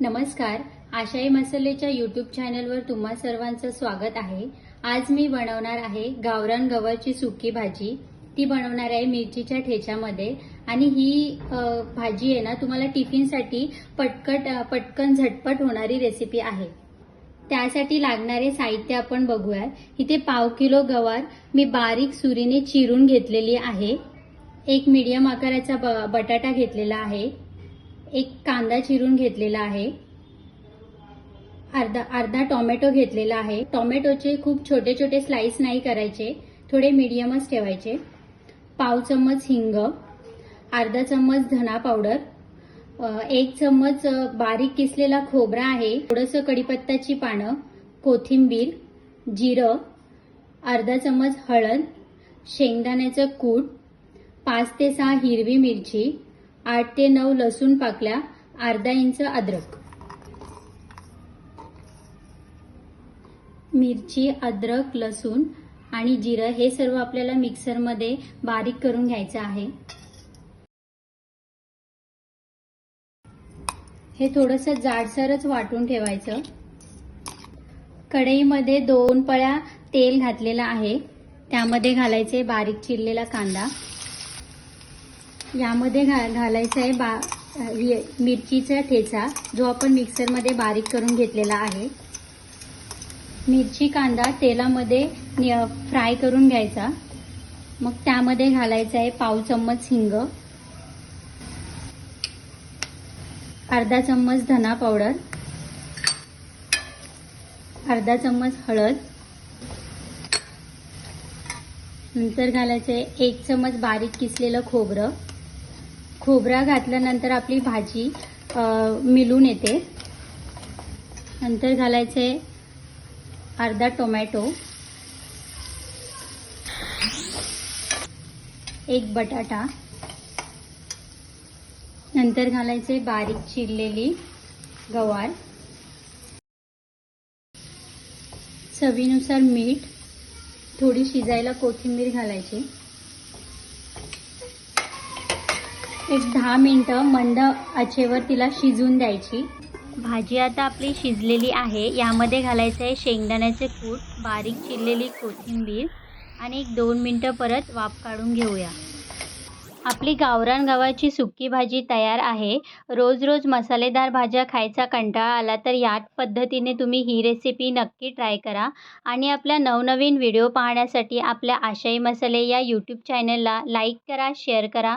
नमस्कार. आशाई मसालेच्या यूट्यूब चॅनलवर तुम्हा सर्वांचं स्वागत आहे. आज मी बनवणार आहे गावरान गव्हाची सुकी भाजी. ती बनवणार आहे मिरचीच्या ठेच्यामध्ये आणि ही भाजी आहे ना तुम्हाला टिफिनसाठी पटकट पटकन झटपट होणारी रेसिपी आहे. त्यासाठी लागणारे साहित्य आपण बघूया इथे पाव किलो गवार मी बारीक सुरीने चिरून घेतलेली आहे. एक मीडियम आकाराचा ब बटाटा घेतलेला आहे. एक कांदा चिरून घेतलेला आहे. अर्धा अर्धा टोमॅटो घेतलेला आहे. टोमॅटोचे खूप छोटे छोटे स्लाइस नाही करायचे. थोडे मीडियमच ठेवायचे. पाव चम्मच हिंग अर्धा चम्मच धना पावडर एक चम्मच बारीक किसलेला खोबरा आहे. थोडंसं कढीपत्ताची पानं कोथिंबीर जिरं अर्धा चम्मच हळद शेंगदाण्याचं कूट पाच ते सहा हिरवी मिरची आठ ते नऊ लसूण पाकल्या अर्धा इंच अद्रक. मिरची अद्रक लसूण आणि जिरं हे सर्व आपल्याला मिक्सरमध्ये बारीक करून घ्यायचं आहे. हे थोडंसं जाडसरच वाटून ठेवायचं. कढईमध्ये दोन पळ्या तेल घातलेलं आहे. त्यामध्ये घालायचे बारीक चिरलेला कांदा. यामध्ये घा घालायचा आहे बा मिरचीचा ठेचा जो आपण मिक्सरमध्ये बारीक करून घेतलेला आहे. मिरची कांदा तेलामध्ये फ्राय करून घ्यायचा. मग त्यामध्ये घालायचं आहे पाव चम्मच हिंग. अर्धा चम्मच धना पावडर. अर्धा चम्मच हळद. नंतर घालायचं आहे एक चम्मच बारीक किसलेलं खोबरं. खोबरा घातल्यानंतर आपली भाजी मिलून येते. नंतर घालायचे अर्धा टोमॅटो. एक बटाटा. नंतर घालायचे बारीक चिरलेली गवार. चवीनुसार मीठ. थोडी शिजायला कोथिंबीर घालायची. एक दहा मिनटं मंद आचेवर तिला शिजून द्यायची. भाजी आता आपली शिजलेली आहे. यामध्ये घालायचं आहे शेंगदाण्याचे कूट बारीक चिरलेली कोथिंबीर आणि एक दोन मिनटं परत वाफ काढून घेऊया. आपली गावरान गव्हाची सुकी भाजी तयार आहे. रोज रोज मसालेदार भाज्या खायचा कंटाळा आला तर याच पद्धतीने तुम्ही ही रेसिपी नक्की ट्राय करा. आणि आपल्या नवनवीन व्हिडिओ पाहण्यासाठी आपल्या आशाई मसाले या यूट्यूब चॅनलला लाईक करा शेअर करा.